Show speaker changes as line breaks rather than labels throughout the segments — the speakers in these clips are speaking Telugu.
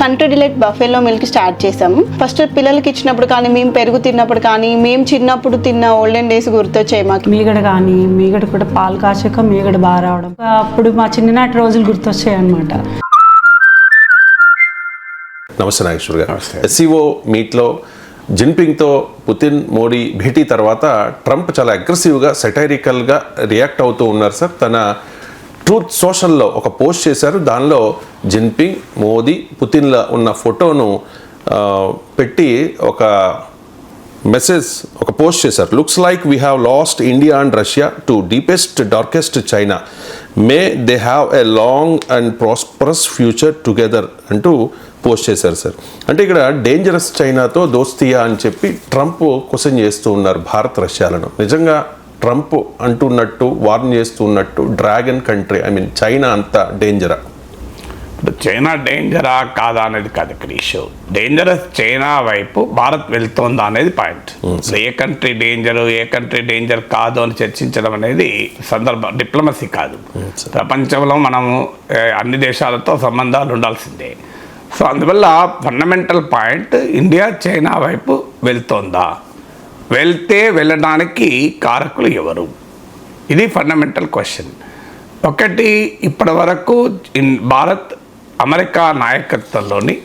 Country Delight buffalo milk start చేసాము ఫస్ట్ పిల్లలకి ఇచ్చినప్పుడు కానీ మేము పెరుగు తిన్నప్పుడు కానీ మేము చిన్నప్పుడు తిన్న ఓల్డెన్ డేస్ గుర్తొచ్చాయి మాకు.
మీగడ కానీ మీగడ కూడా పాలు కాచాక మీగడ బాగా రావడం. అప్పుడు మా చిన్ననాటి రోజులు గుర్తొచ్చాయి అనమాట
నమస్తే నాగేశ్వర్ గారు. ఎస్సీఓ మీట్లో జిన్పింగ్తో పుతిన్ మోడీ భేటీ తర్వాత ట్రంప్ చాలా అగ్రెసివ్గా సెటైరికల్గా రియాక్ట్ అవుతూ ఉన్నారు సార్. తన ట్రూత్ సోషల్లో ఒక పోస్ట్ చేశారు. దానిలో జిన్పింగ్ మోదీ పుతిన్ల ఉన్న ఫోటోను పెట్టి ఒక మెసేజ్ ఒక పోస్ట్ చేశారు. Looks like we have lost India and Russia to deepest darkest China may they have a long and prosperous future together అంటూ పోస్ట్ చేశారు సార్. అంటే ఇక్కడ డేంజరస్ చైనాతో దోస్తియా అని చెప్పి ట్రంప్ క్వశ్చన్ చేస్తూ ఉన్నారు భారత్ రష్యాలను. నిజంగా ట్రంప్ అంటున్నట్టు వార్న్ చేస్తూ ఉన్నట్టు dragon country I mean China అంత డేంజరా
ఇప్పుడు చైనా డేంజరా కాదా అనేది కాదు ఇక్కడ ఇష్యూ. డేంజరస్ చైనా వైపు భారత్ వెళ్తోందా అనేది పాయింట్. ఏ కంట్రీ డేంజర్ ఏ కంట్రీ డేంజర్ కాదు అని చర్చించడం అనేది సందర్భం డిప్లొమసీ కాదు. ప్రపంచంలో మనము అన్ని దేశాలతో సంబంధాలు ఉండాల్సిందే. సో అందువల్ల ఫండమెంటల్ పాయింట్ ఇండియా చైనా వైపు వెళ్తోందా? వెళ్తే వెళ్ళడానికి కారకులు ఎవరు? ఇది ఫండమెంటల్ క్వశ్చన్. ఒకటి ఇప్పటి వరకు ఇన్ భారత్ అమెరికా నాయకత్వంలోని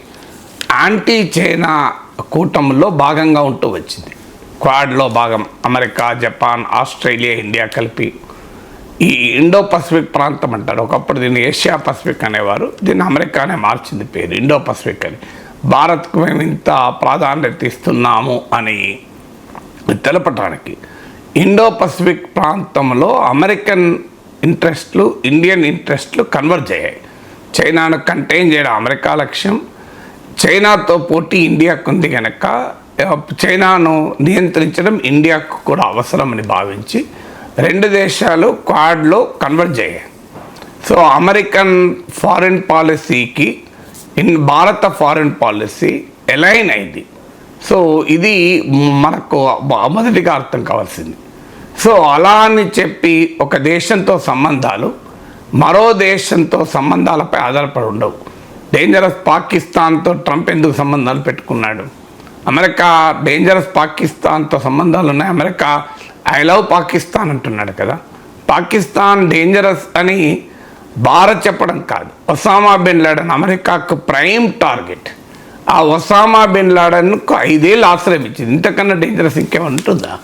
యాంటీ చైనా కూటమిలో భాగంగా ఉంటూ వచ్చింది. క్వాడ్లో భాగం అమెరికా జపాన్ ఆస్ట్రేలియా ఇండియా కలిపి. ఈ ఇండో పసిఫిక్ ప్రాంతం అంటారు. ఒకప్పుడు దీన్ని ఏషియా పసిఫిక్ అనేవారు. దీన్ని అమెరికానే మార్చింది పేరు. ఇండో పసిఫిక్ అని. భారత్కు మేము ఇంత ప్రాధాన్యత ఇస్తున్నాము అని తెలపటానికి ఇండో పసిఫిక్ ప్రాంతంలో అమెరికన్ ఇంట్రెస్ట్లు ఇండియన్ ఇంట్రెస్ట్లు కన్వర్జ్ అయ్యాయి. చైనాను కంటైన్ చేయడం అమెరికా లక్ష్యం. చైనాతో పోటీ ఇండియాకు ఉంది కనుక చైనాను నియంత్రించడం ఇండియాకు కూడా అవసరమని భావించి రెండు దేశాలు క్వాడ్లో కన్వర్జ్ అయ్యాయి సో అమెరికన్ ఫారిన్ పాలసీకి ఇన్ భారత ఫారిన్ పాలసీ ఎలైన్ అయింది. సో ఇది మనకు మొదటిగా అర్థం కావాల్సింది. సో అలా అని చెప్పి ఒక దేశంతో సంబంధాలు మరో దేశంతో సంబంధాలపై ఆధారపడి ఉండవు. డేంజరస్ పాకిస్తాన్తో ట్రంప్ ఎందుకు సంబంధాలు పెట్టుకున్నాడు? అమెరికా డేంజరస్ పాకిస్తాన్తో సంబంధాలు ఉన్నాయి. అమెరికా ఐ లవ్ పాకిస్తాన్ అంటున్నాడు కదా. పాకిస్తాన్ డేంజరస్ అని భారత్ చెప్పడం కాదు. ఒసామా బిన్ లాడన్ అమెరికాకు ప్రైమ్ టార్గెట్. ఆ ఒసామా బిన్ లాడన్కు ఐదేళ్ళు ఆశ్రయం ఇచ్చింది. ఇంతకన్నా డేంజరస్ ఇంకేమంటుందా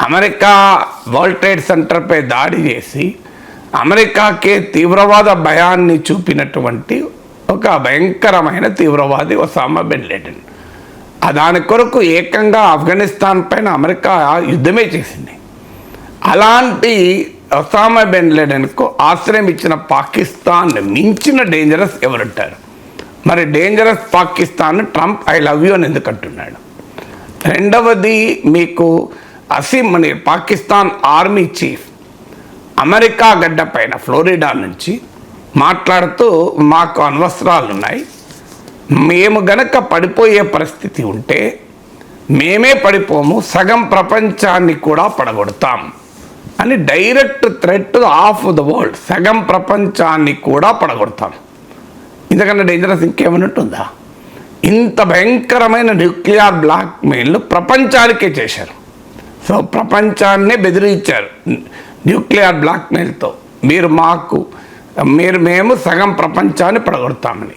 అమెరికా వరల్డ్ ట్రేడ్ సెంటర్పై దాడి చేసి అమెరికాకే తీవ్రవాద భయాన్ని చూపినటువంటి ఒక భయంకరమైన తీవ్రవాది ఒసామా బిన్ లాడెన్. దాని కొరకు ఏకంగా ఆఫ్ఘనిస్తాన్ పైన అమెరికా యుద్ధమే చేసింది. అలాంటి ఒసామా బిన్ లాడెన్కు ఆశ్రయం ఇచ్చిన పాకిస్తాన్ మించిన డేంజరస్ ఎవరుంటారు? మరి dangerous Pakistan Trump I love you అని ఎందుకు అంటున్నాడు? రెండవది మీకు Asim Munir Pakistan army chief America గడ్డ పైన ఫ్లోరిడా నుంచి మాట్లాడుతూ మాకు అనవసరాలు ఉన్నాయి మేము గనక పడిపోయే పరిస్థితి ఉంటే మేమే పడిపోము సగం ప్రపంచాన్ని కూడా పడగొడతాం అని direct threat of the world సగం ప్రపంచాన్ని కూడా పడగొడతాం. ఇంతకన్నా డేంజరస్ ఇంకేమన్నట్టుందా ఇంత భయంకరమైన న్యూక్లియర్ బ్లాక్మెయిల్ ప్రపంచానికే చేశారు. సో ప్రపంచాన్నే బెదిరించారు. న్యూక్లియర్ బ్లాక్మెయిల్తో మీరు మాకు మీరు మేము సగం ప్రపంచాన్ని పడగొడతామని.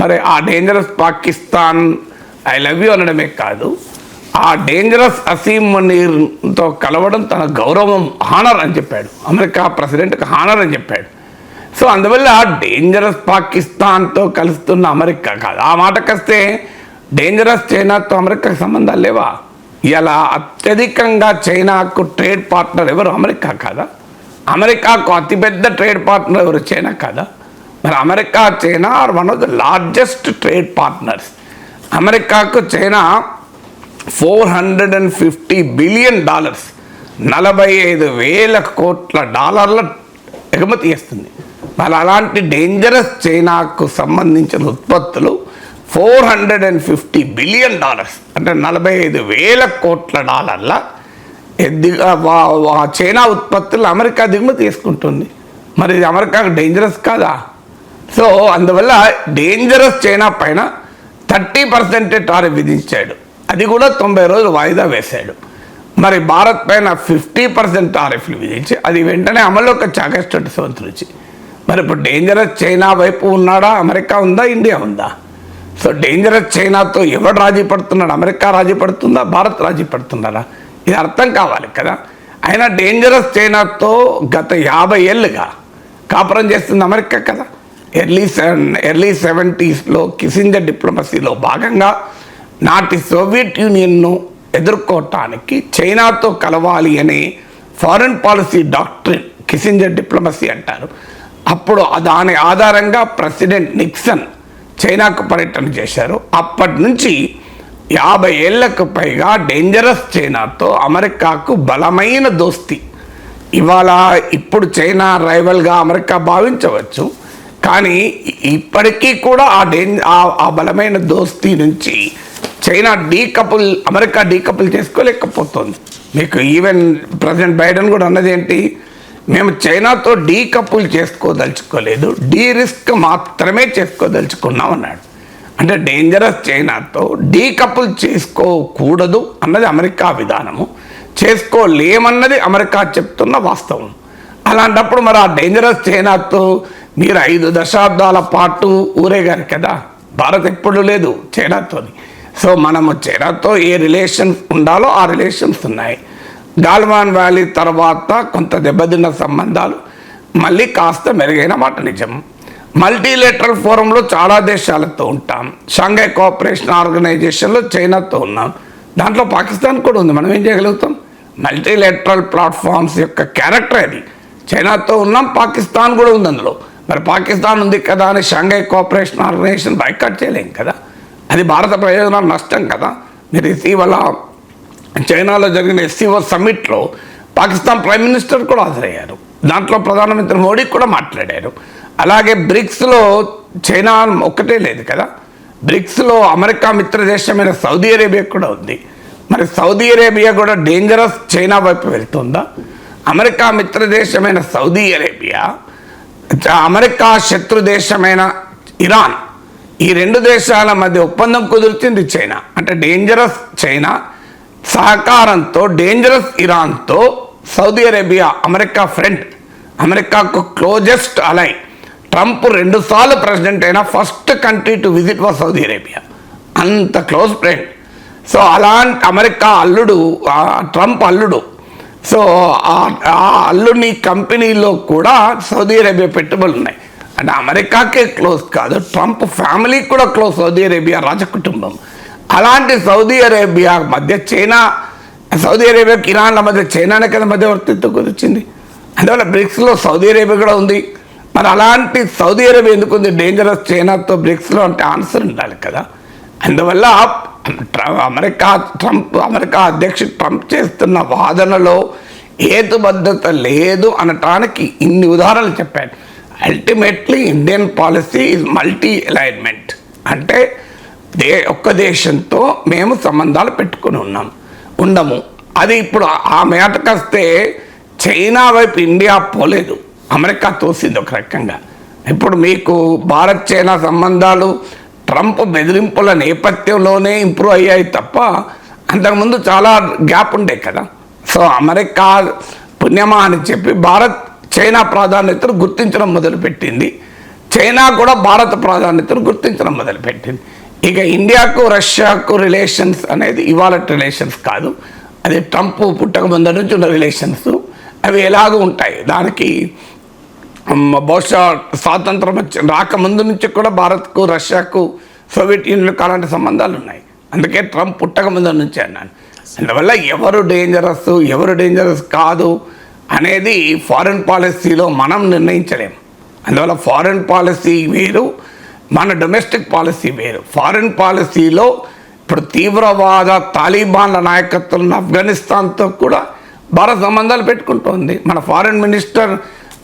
మరి ఆ dangerous Pakistan I love you అనడమే కాదు ఆ డేంజరస్ అసీం మనీర్తో కలవడం తన గౌరవం హానర్ అని చెప్పాడు. అమెరికా ప్రెసిడెంట్కి హానర్ అని చెప్పాడు. సో అందువల్ల డేంజరస్ పాకిస్తాన్తో కలుస్తున్న అమెరికా కాదు. ఆ మాటకొస్తే డేంజరస్ చైనాతో అమెరికాకి సంబంధాలు లేవా? ఇలా అత్యధికంగా చైనాకు ట్రేడ్ పార్ట్నర్ ఎవరు? అమెరికా కాదా? అమెరికాకు అతిపెద్ద ట్రేడ్ పార్ట్నర్ ఎవరు? చైనా కాదా? మరి America China are one of the largest trade partners. అమెరికాకు China four hundred and fifty billion dollars నలభై ఐదు వేల కోట్ల డాలర్ల ఎగుమతి చేస్తుంది. మరి అలాంటి డేంజరస్ చైనాకు సంబంధించిన ఉత్పత్తులు four hundred and fifty billion dollars. అంటే నలభై ఐదు వేల కోట్ల డాలర్ల ఎద్దిగా వా- చైనా ఉత్పత్తులు అమెరికా దిగుమతి తీసుకుంటుంది మరి ఇది అమెరికాకు డేంజరస్ కాదా? సో అందువల్ల డేంజరస్ చైనా పైన థర్టీ పర్సెంటే టారిఫ్ విధించాడు. అది కూడా తొంభై రోజులు వాయిదా వేశాడు. మరి భారత్ పైన ఫిఫ్టీ పర్సెంట్ టారిఫ్లు విధించి అది వెంటనే అమల్లోకి వచ్చి ఆగస్ట్ ట్వంటీ సెవెంత్ నుంచి మరి ఇప్పుడు డేంజరస్ చైనా వైపు ఉన్నాడా? అమెరికా ఉందా? ఇండియా ఉందా? సో డేంజరస్ చైనాతో ఎవడు రాజీ పడుతున్నాడు? అమెరికా రాజీ పడుతుందా? భారత్ రాజీ పడుతున్నారా ఇది అర్థం కావాలి కదా? అయినా డేంజరస్ చైనాతో గత యాభై ఏళ్ళుగా కాపురం చేస్తుంది అమెరికా కదా? ఎర్లీ సెవెన్ ఎర్లీ సెవెంటీస్లో కిసింజర్ డిప్లొమసీలో భాగంగా నాటి సోవియట్ యూనియన్ను ఎదుర్కోవటానికి చైనాతో కలవాలి అనే foreign policy doctrine Kissinger diplomacy అంటారు. అప్పుడు దాని ఆధారంగా ప్రెసిడెంట్ నిక్సన్ చైనాకు పర్యటన చేశారు. అప్పటి నుంచి యాభై ఏళ్ళకు పైగా డేంజరస్ చైనాతో అమెరికాకు బలమైన దోస్తి. ఇవాళ ఇప్పుడు చైనా రైవల్గా అమెరికా భావించవచ్చు. కానీ ఇప్పటికీ కూడా ఆ డేంజ ఆ- ఆ బలమైన దోస్తీ నుంచి చైనా డీకపుల్ అమెరికా డీకపుల్ చేసుకోలేకపోతుంది. మీకు ఈవెన్ ప్రెసిడెంట్ బైడెన్ కూడా అన్నది ఏంటి? మేము చైనాతో డీకపుల్ చేసుకోదలుచుకోలేదు డీ రిస్క్ మాత్రమే చేసుకోదలుచుకున్నాం అన్నాడు. అంటే డేంజరస్ చైనాతో డీకపుల్ చేసుకోకూడదు అన్నది అమెరికా విధానము చేసుకోలేమన్నది అమెరికా చెప్తున్న వాస్తవం. అలాంటప్పుడు మరి ఆ డేంజరస్ చైనాతో మీరు ఐదు దశాబ్దాల పాటు ఊరేగారు కదా భారత్ ఎప్పుడు లేదు చైనాతోని. సో మనము చైనాతో ఏ రిలేషన్స్ ఉండాలో ఆ రిలేషన్స్ ఉన్నాయి. గాల్వాన్ వ్యాలీ తర్వాత కొంత దెబ్బతిన్న సంబంధాలు మళ్ళీ కాస్త మెరుగైన మాట నిజం. మల్టీలేటరల్ ఫోరంలో చాలా దేశాలతో ఉంటాం. షాంఘై కోఆపరేషన్ ఆర్గనైజేషన్లో చైనాతో ఉన్నాం. దాంట్లో పాకిస్తాన్ కూడా ఉంది. మనం ఏం చేయగలుగుతాం? మల్టీలేటరల్ ప్లాట్ఫామ్స్ యొక్క క్యారెక్టర్ అది. చైనాతో ఉన్నాం పాకిస్తాన్ కూడా ఉంది అందులో. మరి పాకిస్తాన్ ఉంది కదా అని షాంఘై కోఆపరేషన్ ఆర్గనైజేషన్ బైకాట్ చేయలేం కదా? అది భారత ప్రయోజనాలు నష్టం కదా? మీరు ఇటీవల చైనాలో జరిగిన ఎస్సీఓ సమ్మిట్లో పాకిస్తాన్ ప్రైమ్ మినిస్టర్ కూడా హాజరయ్యారు. దాంట్లో ప్రధానమంత్రి మోడీ కూడా మాట్లాడారు. అలాగే బ్రిక్స్లో చైనా ఒక్కటే లేదు కదా. బ్రిక్స్లో అమెరికా మిత్ర దేశమైన సౌదీ అరేబియా కూడా ఉంది. మరి సౌదీ అరేబియా కూడా డేంజరస్ చైనా వైపు వెళ్తుందా? అమెరికా మిత్ర దేశమైన సౌదీ అరేబియా చ- అమెరికా శత్రు దేశమైన ఇరాన్ ఈ రెండు దేశాల మధ్య ఒప్పందం కుదుర్చింది చైనా. అంటే డేంజరస్ చైనా సహకారంతో డేంజరస్ ఇరాన్తో సౌదీ అరేబియా అమెరికా ఫ్రెండ్ అమెరికాకు క్లోజెస్ట్ అలై ట్రంప్ రెండుసార్లు ప్రెసిడెంట్ అయిన first country to visit was Saudi Arabia. అంత క్లోజ్ ఫ్రెండ్ సో అలాంటి అమెరికా అల్లుడు ట్రంప్ అల్లుడు. సో ఆ- ఆ అల్లుని కంపెనీలో కూడా సౌదీ అరేబియా పెట్టుబడులు ఉన్నాయి. అంటే అమెరికాకే క్లోజ్ కాదు ట్రంప్ ఫ్యామిలీ కూడా క్లోజ్ సౌదీ అరేబియా రాజకుటుంబం అలాంటి సౌదీ అరేబియా మధ్య చైనా సౌదీ అరేబియాకి ఇరాన్ల మధ్య చైనానే కదా మధ్యవర్తిత్వం కుదిర్చింది. అందువల్ల బ్రిక్స్లో సౌదీ అరేబియా కూడా ఉంది. మరి అలాంటి సౌదీ అరేబియా ఎందుకు ఉంది? డేంజరస్ చైనాతో బ్రిక్స్లో అంటే ఆన్సర్ ఉండాలి కదా. అందువల్ల ట్ర- అమెరికా ట్రంప్ అమెరికా అధ్యక్షుడు ట్రంప్ చేస్తున్న వాదనలో హేతుబద్ధత లేదు అనటానికి ఇన్ని ఉదాహరణలు చెప్పాను ultimately Indian policy is multi alignment అంటే దే ఒక్క దేశంతో మేము సంబంధాలు పెట్టుకుని ఉన్నాం ఉండము. అది ఇప్పుడు ఆ మేటకొస్తే చైనా వైపు ఇండియా పోలేదు. అమెరికా తోసింది ఒక రకంగా. ఇప్పుడు మీకు భారత్ చైనా సంబంధాలు ట్రంప్ బెదిరింపుల నేపథ్యంలోనే ఇంప్రూవ్ అయ్యాయి తప్ప అంతకుముందు చాలా గ్యాప్ ఉండే కదా. సో అమెరికా పుణ్యమా అని చెప్పి భారత్ చైనా ప్రాధాన్యతను గుర్తించడం మొదలుపెట్టింది. చైనా కూడా భారత ప్రాధాన్యతను గుర్తించడం మొదలుపెట్టింది. ఇక ఇండియాకు రష్యాకు రిలేషన్స్ అనేది ఇవాళ రిలేషన్స్ కాదు. అది ట్రంప్ పుట్టక ముందు నుంచి ఉన్న రిలేషన్స్ అవి ఎలాగూ ఉంటాయి. దానికి బహుశా స్వాతంత్రం వచ్చి రాకముందు నుంచి కూడా భారత్కు రష్యాకు సోవియట్ యూనియన్ అలాంటి సంబంధాలు ఉన్నాయి. అందుకే ట్రంప్ పుట్టక ముందు నుంచి అన్నాను. అందువల్ల ఎవరు డేంజరస్ ఎవరు డేంజరస్ కాదు అనేది ఫారెన్ పాలసీలో మనం నిర్ణయించలేము. అందువల్ల ఫారెన్ పాలసీ వేరు మన డొమెస్టిక్ పాలసీ వేరు. ఫారిన్ పాలసీలో ఇప్పుడు తీవ్రవాద తాలిబాన్ల నాయకత్వం ఆఫ్ఘనిస్తాన్తో కూడా భారత్ సంబంధాలు పెట్టుకుంటోంది. మన ఫారిన్ మినిస్టర్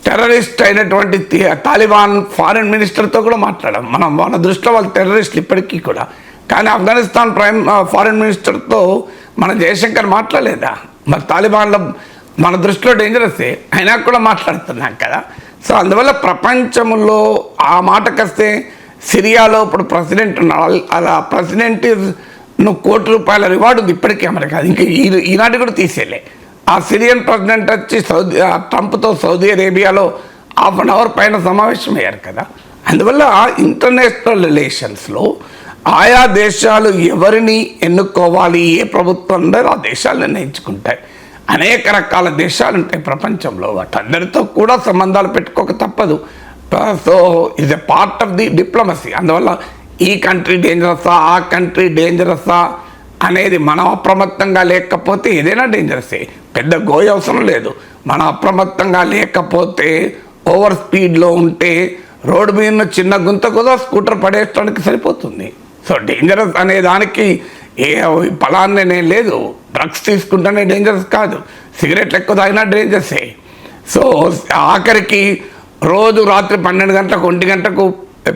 టెర్రరిస్ట్ అయినటువంటి తాలిబాన్ ఫారిన్ మినిస్టర్తో కూడా మాట్లాడాం. మనం మన దృష్టిలో వాళ్ళు టెర్రరిస్టులు ఇప్పటికీ కూడా. కానీ ఆఫ్ఘనిస్తాన్ ప్రైమ్ ఫారిన్ మినిస్టర్తో మన జయశంకర్ మాట్లాడలేదా? మరి తాలిబాన్ల మన దృష్టిలో డేంజరసే అయినా కూడా మాట్లాడుతున్నాం కదా. సో అందువల్ల ప్రపంచంలో ఆ మాటకొస్తే సిరియాలో ఇప్పుడు ప్రెసిడెంట్ ఉన్నాడు. అలా ప్రెసిడెంట్ను కోటి రూపాయల రివార్డు ఉంది ఇప్పటికీ అమెరికా. ఇంకా ఈ- ఈనాటి కూడా తీసేయలే. ఆ సిరియన్ ప్రెసిడెంట్ వచ్చి సౌదీ ఆ ట్రంప్తో సౌదీ అరేబియాలో హాఫ్ అన్ అవర్ పైన సమావేశం అయ్యారు కదా. అందువల్ల ఇంటర్నేషనల్ రిలేషన్స్లో ఆయా దేశాలు ఎవరిని ఎన్నుకోవాలి ఏ ప్రభుత్వం ఆ దేశాలు నిర్ణయించుకుంటాయి. అనేక రకాల దేశాలు ఉంటాయి ప్రపంచంలో వాటందరితో కూడా సంబంధాలు పెట్టుకోక తప్పదు. So is a part of the diplomacy అందువల్ల ఈ కంట్రీ డేంజరస్సా ఆ కంట్రీ డేంజరస్సా అనేది మనం అప్రమత్తంగా లేకపోతే ఏదైనా డేంజరసే పెద్ద గోయ అవసరం లేదు. మనం అప్రమత్తంగా లేకపోతే ఓవర్ స్పీడ్లో ఉంటే రోడ్డు మీద చిన్న గుంత కూడా స్కూటర్ పడేయడానికి సరిపోతుంది. సో డేంజరస్ అనే దానికి ఏ ఫలాన్ని లేదు. డ్రగ్స్ తీసుకుంటేనే డేంజరస్ కాదు. సిగరెట్లు ఎక్కువ తాగినా డేంజరసే సో ఆఖరికి రోజు రాత్రి పన్నెండు గంటలకు ఒంటి గంటకు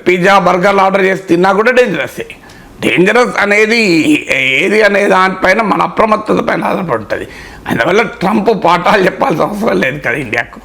పిజ్జా బర్గర్లు ఆర్డర్ చేసి తిన్నా కూడా డేంజరసే డేంజరస్ అనేది ఏది అనే దానిపైన మన అప్రమత్తత పైన ఆధారపడుతుంది. అందువల్ల ట్రంప్ పాఠాలు చెప్పాల్సిన అవసరం లేదు కదా ఇండియాకు.